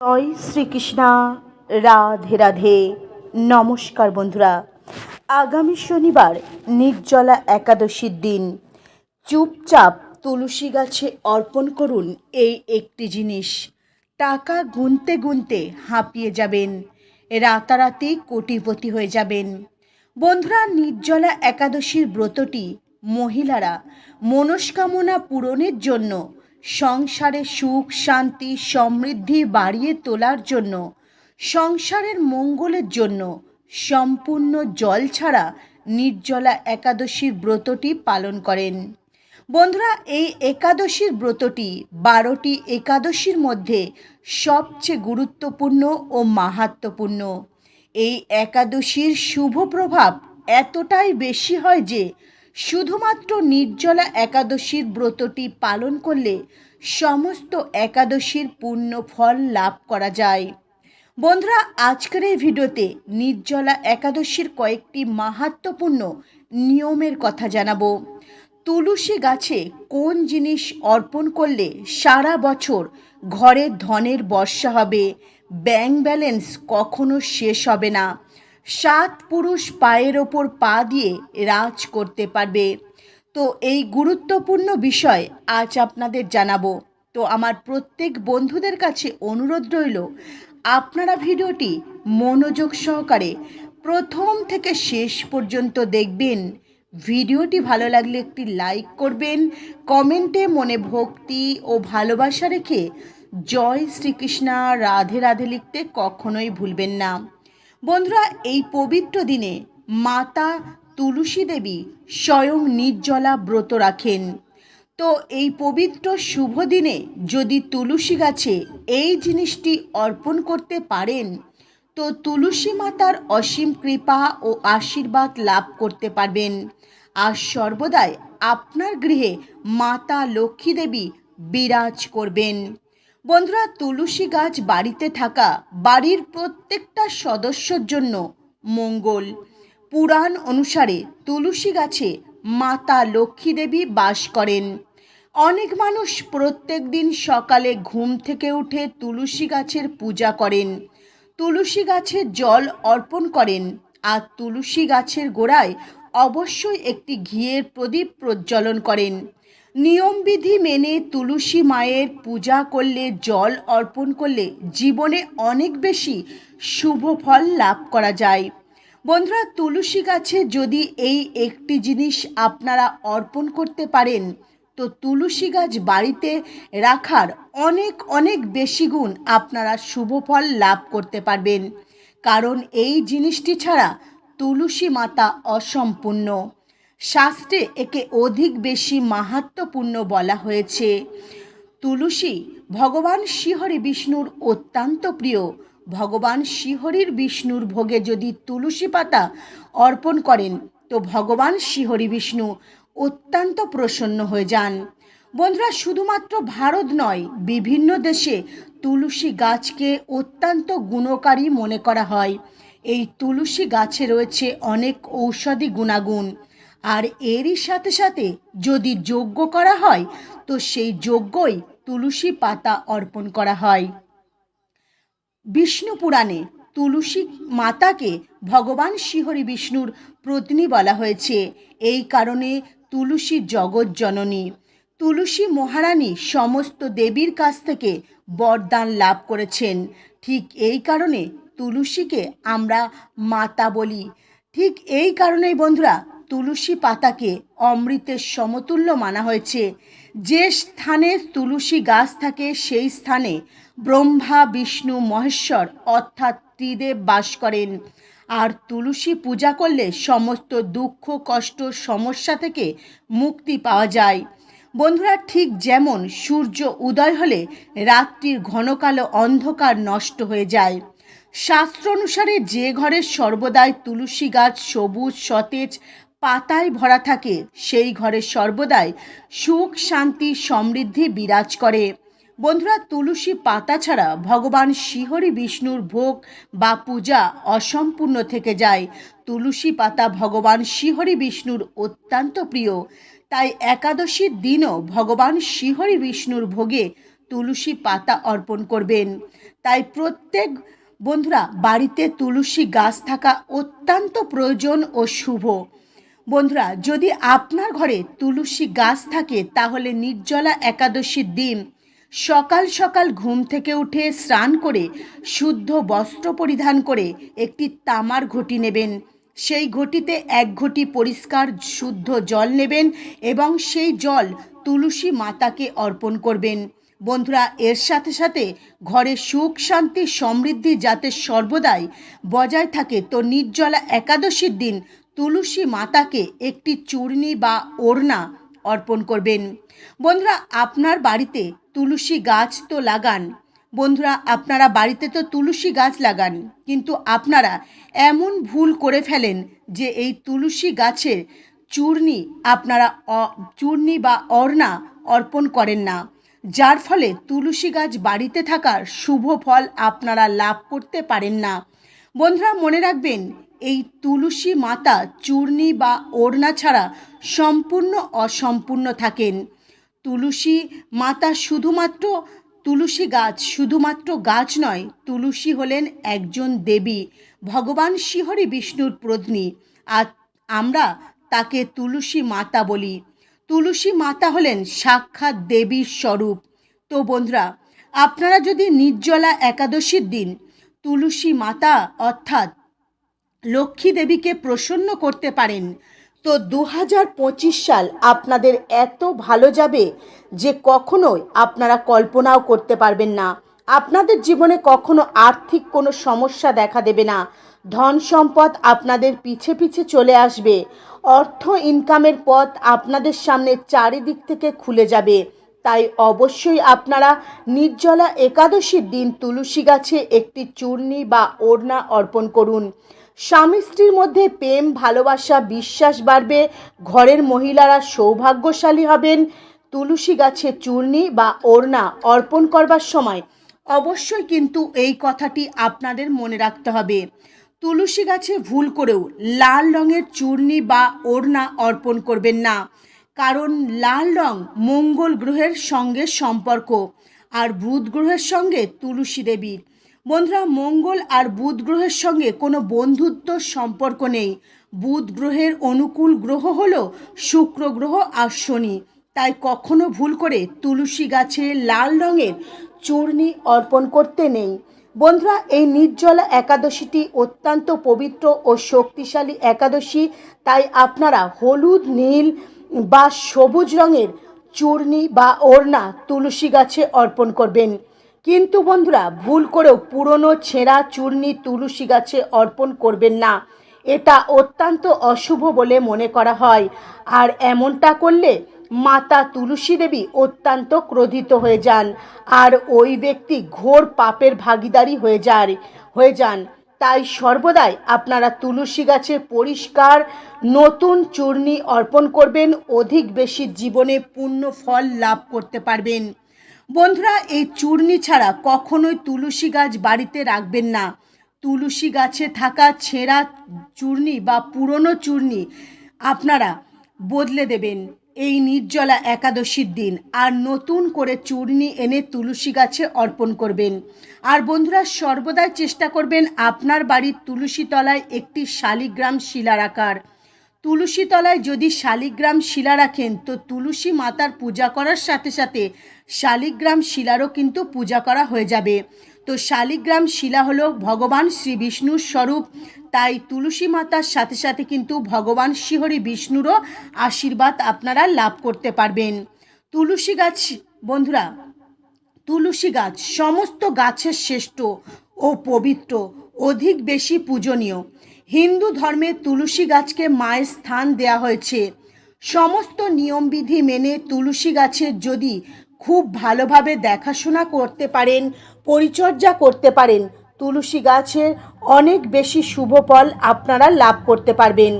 জয় শ্রীকৃষ্ণা, রাধে রাধে। নমস্কার বন্ধুরা। আগামী শনিবার নির্জলা একাদশীর দিন। চুপচাপ তুলসী গাছে অর্পণ করুন এই একটি জিনিস। টাকা গুনতে গুনতে হাঁপিয়ে যাবেন। রাতারাতি কোটিপতি হয়ে যাবেন। বন্ধুরা, নির্জলা একাদশীর ব্রতটি মহিলারা মনস্কামনা পূরণের জন্য সংসারে সুখ, শান্তি, সমৃদ্ধি বাড়িয়ে তোলার জন্য, সংসারের মঙ্গলের জন্য সম্পূর্ণ জল ছাড়া নির্জলা একাদশীর ব্রতটি পালন করেন। বন্ধুরা, এই একাদশীর ব্রতটি বারোটি একাদশীর মধ্যে সবচেয়ে গুরুত্বপূর্ণ ও মাহাত্মপূর্ণ এই একাদশীর শুভ প্রভাব এতটাই বেশি হয় যে শুধুমাত্র নির্জলা একাদশীর ব্রতটি পালন করলে সমস্ত একাদশীর পূর্ণ ফল লাভ করা যায়। বন্ধুরা, আজকের এই ভিডিওতে নির্জলা একাদশীর কয়েকটি মাহাত্মপূর্ণ নিয়মের কথা জানাব। তুলসী গাছে কোন জিনিস অর্পণ করলে সারা বছর ঘরে ধনের বর্ষা হবে? ব্যাংক ব্যালেন্স কখনো শেষ হবে না। সাত পুরুষ পায়ের ওপর পা দিয়ে রাজ করতে পারবে। তো এই গুরুত্বপূর্ণ বিষয় আজ আপনাদের জানাব। তো আমার প্রত্যেক বন্ধুদের কাছে অনুরোধ রইল, আপনারা ভিডিওটি মনোযোগ সহকারে প্রথম থেকে শেষ পর্যন্ত দেখবেন। ভিডিওটি ভালো লাগলে একটি লাইক করবেন, কমেন্টে মনে ভক্তি ও ভালোবাসা রেখে জয় শ্রীকৃষ্ণা রাধে রাধে লিখতে কখনোই ভুলবেন না। বন্ধুরা, এই পবিত্র দিনে মাতা তুলসী দেবী স্বয়ং নির্জলা ব্রত রাখেন। তো এই পবিত্র শুভ দিনে যদি তুলসী গাছে এই জিনিসটি অর্পণ করতে পারেন, তো তুলসী মাতার অসীম কৃপা ও আশীর্বাদ লাভ করতে পারবেন। আর সর্বদাই আপনার গৃহে মাতা লক্ষ্মী দেবী বিরাজ করবেন। বন্ধুরা, তুলসী গাছ বাড়িতে থাকা বাড়ির প্রত্যেকটা সদস্যর জন্য মঙ্গল। পুরাণ অনুসারে তুলসী গাছে মাতা লক্ষ্মী দেবী বাস করেন। অনেক মানুষ প্রত্যেক দিন সকালে ঘুম থেকে উঠে তুলসী গাছের পূজা করেন। তুলসী গাছে জল অর্পণ করেন আর তুলসী গাছের গোড়ায় অবশ্যই একটি ঘিয়ের প্রদীপ প্রজ্বলন করেন। নিয়মবিধি মেনে তুলসী মায়ের পূজা করলে, জল অর্পণ করলে জীবনে অনেক বেশি শুভ ফল লাভ করা যায়। বন্ধুরা, তুলসী গাছে যদি এই একটি জিনিস আপনারা অর্পণ করতে পারেন, তো তুলসী গাছ বাড়িতে রাখার অনেক অনেক বেশি গুণ আপনারা শুভ ফল লাভ করতে পারবেন। কারণ এই জিনিসটি ছাড়া তুলসী মাতা অসম্পূর্ণ। শাস্ত্রে একে অধিক বেশি মাহাত্মপূর্ণ বলা হয়েছে। তুলসী, ভগবান শ্রীহরি বিষ্ণুর অত্যন্ত প্রিয়। ভগবান শ্রীহরির বিষ্ণুর ভোগে যদি তুলসী পাতা অর্পণ করেন, তো ভগবান শ্রীহরি বিষ্ণু অত্যন্ত প্রসন্ন হয়ে যান। বন্ধুরা, শুধুমাত্র ভারত নয়, বিভিন্ন দেশে তুলসী গাছকে অত্যন্ত গুণকারী মনে করা হয়। এই তুলসী গাছে রয়েছে অনেক ঔষধি গুণাগুণ। আর এরই সাথে সাথে যদি যজ্ঞ করা হয়, তো সেই যজ্ঞই তুলসী পাতা অর্পণ করা হয়। বিষ্ণু পুরাণে তুলসী মাতাকে ভগবান শ্রীহরি বিষ্ণুর প্রতিনি বলা হয়েছে। এই কারণে তুলসী জগৎ জননী। তুলসী মহারানী সমস্ত দেবীর কাছ থেকে বরদান লাভ করেছেন। ঠিক এই কারণে তুলসীকে আমরা মাতা বলি। ঠিক এই কারণেই বন্ধুরা তুলসী পাতাকে অমৃতের সমতুল্য মানা হয়েছে। যে স্থানে তুলসী গাছ থাকে, সেই স্থানে ব্রহ্মা, বিষ্ণু, মহেশ্বর অর্থাৎ ত্রিদেব বাস করেন। আর তুলসী পূজা করলে সমস্ত দুঃখ, কষ্ট, সমস্যা থেকে মুক্তি পাওয়া যায়। বন্ধুরা, ঠিক যেমন সূর্য উদয় হলে রাত্রির ঘনকালো অন্ধকার নষ্ট হয়ে যায়। শাস্ত্র অনুসারে যে ঘরের সর্বদাই তুলসী গাছ সবুজ, সতেজ পাতায় ভরা থাকে। সেই ঘরে সর্বদাই সুখ, শান্তি, সমৃদ্ধি বিরাজ করে। বন্ধুরা, তুলসী পাতা ছাড়া ভগবান শ্রীহরি বিষ্ণুর ভোগ বা পূজা অসম্পূর্ণ থেকে যায়। তুলসী পাতা ভগবান শ্রীহরি বিষ্ণুর অত্যন্ত প্রিয়। তাই একাদশীর দিনও ভগবান শ্রীহরি বিষ্ণুর ভোগে তুলসী পাতা অর্পণ করবেন। তাই প্রত্যেক, বন্ধুরা, বাড়িতে তুলসী গাছ থাকা অত্যন্ত প্রয়োজন ও শুভ। বন্ধুরা, যদি আপনার ঘরে তুলসী গাছ থাকে, তাহলে নির্জলা একাদশীর দিন সকাল সকাল ঘুম থেকে উঠে স্নান করে, শুদ্ধ বস্ত্র পরিধান করে একটি তামার ঘটি নেবেন। সেই ঘটিতে এক ঘটি পরিষ্কার শুদ্ধ জল নেবেন এবং সেই জল তুলসী মাতাকে অর্পণ করবেন। বন্ধুরা, এর সাথে সাথে ঘরে সুখ, শান্তি, সমৃদ্ধি যাতে সর্বদাই বজায় থাকে, তো নির্জলা একাদশীর দিন তুলসী মাতাকে একটি চূর্ণি বা ওড়না অর্পণ করবেন। বন্ধুরা, আপনার বাড়িতে তুলসী গাছ তো লাগান। বন্ধুরা, আপনারা বাড়িতে তো তুলসী গাছ লাগান, কিন্তু আপনারা এমন ভুল করে ফেলেন যে এই তুলসী গাছের চূর্ণি আপনারা চূর্ণি বা অর্ণা অর্পণ করেন না। যার ফলে তুলসী গাছ বাড়িতে থাকার শুভ ফল আপনারা লাভ করতে পারেন না। বন্ধুরা, মনে রাখবেন, এই তুলসী মাতা চূর্ণি বা ওড়না ছাড়া সম্পূর্ণ অসম্পূর্ণ থাকেন। তুলসী মাতা শুধুমাত্র, তুলসী গাছ শুধুমাত্র গাছ নয়, তুলসী হলেন একজন দেবী, ভগবান শ্রীহরি বিষ্ণুর প্রত্নী। আর আমরা তাকে তুলসী মাতা বলি। তুলসী মাতা হলেন সাক্ষাৎ দেবীর স্বরূপ। তো বন্ধুরা, আপনারা যদি নির্জলা একাদশীর দিন তুলসী মাতা, অর্থাৎ লক্ষ্মী দেবীকে প্রসন্ন করতে পারেন। তো দু হাজার পঁচিশ সাল আপনাদের এত ভালো যাবে যে কখনোই আপনারা কল্পনাও করতে পারবেন না। আপনাদের জীবনে কখনো আর্থিক কোনো সমস্যা দেখা দেবে না। ধন সম্পদ আপনাদের পিছে পিছে চলে আসবে। অর্থ ইনকামের পথ আপনাদের সামনে চারিদিক থেকে খুলে যাবে। তাই অবশ্যই আপনারা নির্জলা একাদশীর দিন তুলসী গাছে একটি চূর্ণি বা ওড়না অর্পণ করুন। স্বামী স্ত্রীর মধ্যে প্রেম, ভালোবাসা, বিশ্বাস বাড়বে। ঘরের মহিলারা সৌভাগ্যশালী হবেন। তুলসী গাছে চূর্ণি বা ওড়না অর্পণ করবার সময় অবশ্যই কিন্তু এই কথাটি আপনাদের মনে রাখতে হবে। তুলসী গাছে ভুল করেও লাল রঙের চূর্ণি বা ওড়না অর্পণ করবেন না। কারণ লাল রং মঙ্গল গ্রহের সঙ্গে সম্পর্ক আর বুধ গ্রহের সঙ্গে তুলসী দেবীর বন্ধুরা, মঙ্গল আর বুধ গ্রহের সঙ্গে কোনো বন্ধুত্ব সম্পর্ক নেই। বুধ গ্রহের অনুকূল গ্রহ হল শুক্র গ্রহ আর শনি। তাই কখনো ভুল করে তুলসী গাছে লাল রঙের চূর্ণি অর্পণ করতে নেই। বন্ধুরা, এই নির্জলা একাদশীটি অত্যন্ত পবিত্র ও শক্তিশালী একাদশী। তাই আপনারা হলুদ, নীল বা সবুজ রঙের চূর্ণি বা ওড়না তুলসী গাছে অর্পণ করবেন। কিন্তু বন্ধুরা, ভুল করেও পুরনো ছেঁড়া চূর্ণি তুলসী গাছে অর্পণ করবেন না। এটা অত্যন্ত অশুভ বলে মনে করা হয়। আর এমনটা করলে মাতা তুলসী দেবী অত্যন্ত ক্রোধিত হয়ে যান। আর ওই ব্যক্তি ঘোর পাপের ভাগিদারি হয়ে যায় হয়ে যান। তাই সর্বদাই আপনারা তুলসী গাছে পরিষ্কার নতুন চূর্ণি অর্পণ করবেন, অধিক বেশি জীবনে পূর্ণ ফল লাভ করতে পারবেন। বন্ধুরা, এই চূর্ণি ছাড়া কখনোই তুলসী গাছ বাড়িতে রাখবেন না। তুলসী গাছে থাকা ছেঁড়া চূর্ণি বা পুরনো চূর্ণি আপনারা বদলে দেবেন। এই নির্জলা একাদশীর দিন আর নতুন করে চূর্ণি এনে তুলসী গাছে অর্পণ করবেন। আর বন্ধুরা, সর্বদাই চেষ্টা করবেন আপনার বাড়ির তুলসী তলায় একটি শালিগ্রাম শিলা রাখার। তুলসী তলায় যদি শালিগ্রাম শিলা রাখেন, তো তুলসী মাতার পূজা করার সাথে সাথে শালিগ্রাম শিলারও কিন্তু পূজা করা হয়ে যাবে। তো শালিগ্রাম শিলা হলো ভগবান শ্রী বিষ্ণুর স্বরূপ। তাই তুলসী মাতার সাথে সাথে কিন্তু ভগবান শ্রীহরি বিষ্ণুরও আশীর্বাদ আপনারা লাভ করতে পারবেন। তুলসী গাছ, বন্ধুরা, তুলসী গাছ সমস্ত গাছের শ্রেষ্ঠ ও পবিত্র, অধিক বেশি পূজনীয়। হিন্দু ধর্মে তুলসী গাছকে মায়ের স্থান দেয়া হয়েছে। সমস্ত নিয়মবিধি মেনে তুলসী গাছের যদি খুব ভালোভাবে দেখাশোনা করতে পারেন, পরিচর্যা করতে পারেন। তুলসী গাছের অনেক বেশি শুভ ফল আপনারা লাভ করতে পারবেন।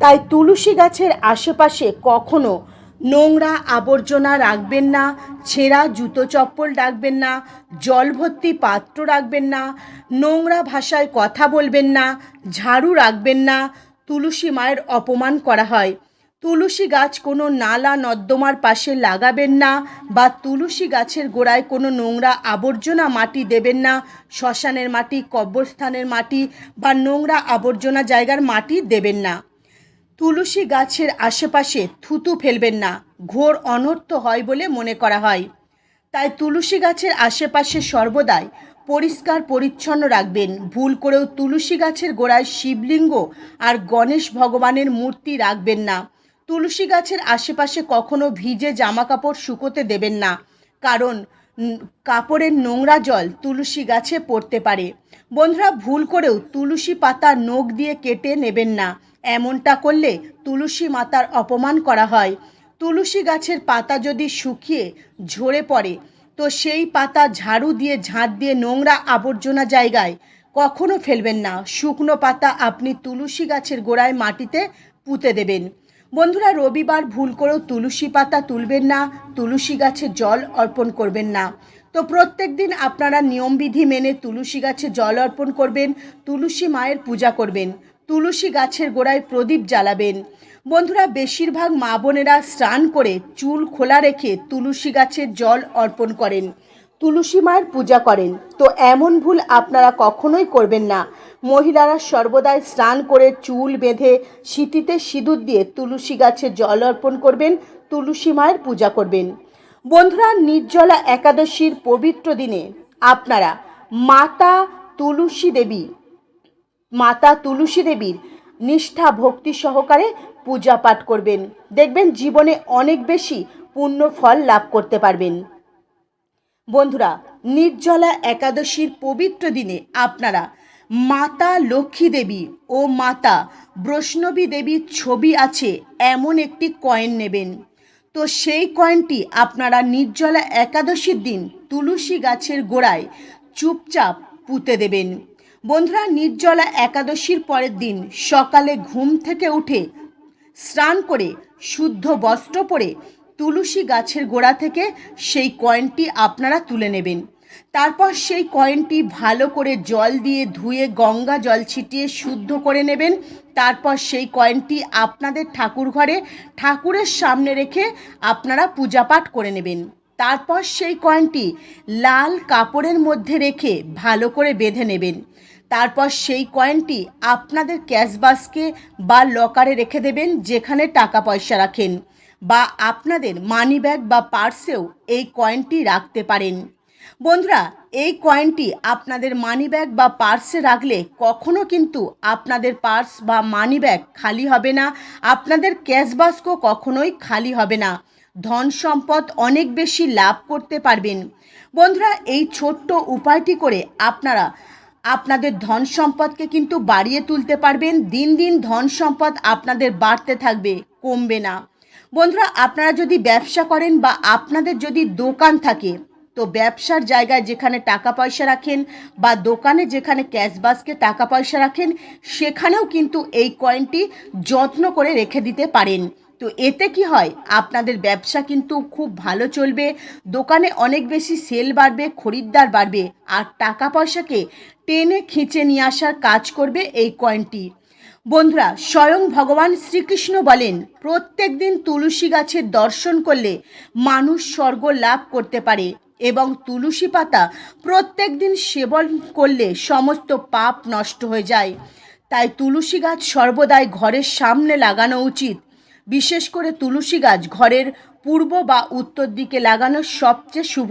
তাই তুলসী গাছের আশেপাশে কখনো নোংরা আবর্জনা রাখবেন না, ছেঁড়া জুতো চপ্পল রাখবেন না জল ভর্তি পাত্র রাখবেন না, নোংরা ভাষায় কথা বলবেন না, ঝাড়ু রাখবেন না। তুলসী মায়ের অপমান করা হয়। তুলসী গাছ কোনো নালা নর্দমার পাশে লাগাবেন না বা তুলসী গাছের গোড়ায় কোনো নোংরা আবর্জনা মাটি দেবেন না। শ্মশানের মাটি, কব্রস্থানের মাটি বা নোংরা আবর্জনা জায়গার মাটি দেবেন না। তুলসী গাছের আশেপাশে থুতু ফেলবেন না। ঘোর অনর্থ হয় বলে মনে করা হয়। তাই তুলসী গাছের আশেপাশে সর্বদাই পরিষ্কার পরিচ্ছন্ন রাখবেন। ভুল করেও তুলসী গাছের গোড়ায় শিবলিঙ্গ আর গণেশ ভগবানের মূর্তি রাখবেন না। তুলসী গাছের আশেপাশে কখনো ভিজে জামা কাপড় শুকোতে দেবেন না। কারণ কাপড়ের নোংরা জল তুলসী গাছে পড়তে পারে। বন্ধুরা, ভুল করেও তুলসী পাতা নখ দিয়ে কেটে নেবেন না। এমনটা করলে তুলসী মাতার অপমান করা হয়। তুলসী গাছের পাতা যদি শুকিয়ে ঝরে পড়ে, তো সেই পাতা ঝাড়ু দিয়ে ঝাঁট দিয়ে নোংরা আবর্জনা জায়গায় কখনো ফেলবেন না। শুকনো পাতা আপনি তুলসী গাছের গোড়ায় মাটিতে পুঁতে দেবেন। বন্ধুরা, রবিবার ভুল করেও তুলসী পাতা তুলবেন না, তুলসী গাছে জল অর্পণ করবেন না। তো প্রত্যেক দিন আপনারা নিয়মবিধি মেনে তুলসী গাছে জল অর্পণ করবেন, তুলসী মায়ের পূজা করবেন, তুলসী গাছের গোড়ায় প্রদীপ জ্বালাবেন। বন্ধুরা, বেশিরভাগ মা বোনেরা স্নান করে চুল খোলা রেখে তুলসী গাছের জল অর্পণ করেন। তুলসী মায়ের পূজা করেন। তো এমন ভুল আপনারা কখনোই করবেন না। মহিলারা সর্বদাই স্নান করে চুল বেঁধে শীতিতে সিঁদুর দিয়ে তুলসী গাছে জল অর্পণ করবেন, তুলসী মায়ের পূজা করবেন। বন্ধুরা, নির্জলা একাদশীর পবিত্র দিনে আপনারা মাতা তুলসী দেবী, মাতা তুলসী দেবীর নিষ্ঠা ভক্তি সহকারে পূজা পাঠ করবেন। দেখবেন জীবনে অনেক বেশি পূর্ণ ফল লাভ করতে পারবেন। বন্ধুরা, নির্জলা একাদশীর পবিত্র দিনে আপনারা মাতা লক্ষ্মী দেবী ও মাতা বৈষ্ণবী দেবীর ছবি আছে, এমন একটি কয়েন নেবেন। তো সেই কয়েনটি আপনারা নির্জলা একাদশীর দিন তুলসী গাছের গোড়ায় চুপচাপ পুঁতে দেবেন। বন্ধুরা, নির্জলা একাদশীর পরের দিন সকালে ঘুম থেকে উঠে স্নান করে, শুদ্ধ বস্ত্র পরে তুলসী গাছের গোড়া থেকে সেই কয়েনটি আপনারা তুলে নেবেন। তারপর সেই কয়েনটি ভালো করে জল দিয়ে ধুয়ে গঙ্গা জল ছিটিয়ে শুদ্ধ করে নেবেন। তারপর সেই কয়েনটি আপনাদের ঠাকুর ঘরে ঠাকুরের সামনে রেখে আপনারা পূজা পাঠ করে নেবেন। তারপর সেই কয়েনটি লাল কাপড়ের মধ্যে রেখে ভালো করে বেঁধে নেবেন। তারপর সেই কয়েনটি আপনাদের ক্যাশ বাস্কে বা লকারে রেখে দেবেন, যেখানে টাকা পয়সা রাখেন। বা আপনাদের মানি ব্যাগ বা পার্সেও এই কয়েনটি রাখতে পারেন। বন্ধুরা, এই কয়েনটি আপনাদের মানি ব্যাগ বা পার্সে রাখলে কখনো কিন্তু আপনাদের পার্স বা মানি ব্যাগ খালি হবে না, আপনাদের ক্যাশ বাস্ক কখনোই খালি হবে না। ধন সম্পদ অনেক বেশি লাভ করতে পারবেন। বন্ধুরা, এই ছোট্ট উপায়টি করে আপনারা আপনাদের ধন সম্পদকে কিন্তু বাড়িয়ে তুলতে পারবেন। দিন দিন ধন সম্পদ আপনাদের বাড়তে থাকবে, কমবে না। বন্ধুরা, আপনারা যদি ব্যবসা করেন বা আপনাদের যদি দোকান থাকে, তো ব্যবসার জায়গায় যেখানে টাকা পয়সা রাখেন বা দোকানে যেখানে ক্যাশ বাস্কে টাকা পয়সা রাখেন, সেখানেও কিন্তু এই কয়েনটি যত্ন করে রেখে দিতে পারেন। তো এতে কি হয়, আপনাদের ব্যবসা কিন্তু খুব ভালো চলবে, দোকানে অনেক বেশি সেল বাড়বে, খরিদ্দার বাড়বে, আর টাকা পয়সাকে টেনে খিঁচে নিয়ে আসার কাজ করবে এই কয়েনটি বন্ধুরা, স্বয়ং ভগবান শ্রীকৃষ্ণ বলেন, প্রত্যেক দিন তুলসী গাছের দর্শন করলে মানুষ স্বর্গ লাভ করতে পারে এবং তুলসী পাতা প্রত্যেক দিন সেবন করলে সমস্ত পাপ নষ্ট হয়ে যায়। তাই তুলসী গাছ সর্বদাই ঘরের সামনে লাগানো উচিত। বিশেষ করে তুলসী গাছ ঘরের পূর্ব বা উত্তর দিকে লাগানো সবচেয়ে শুভ।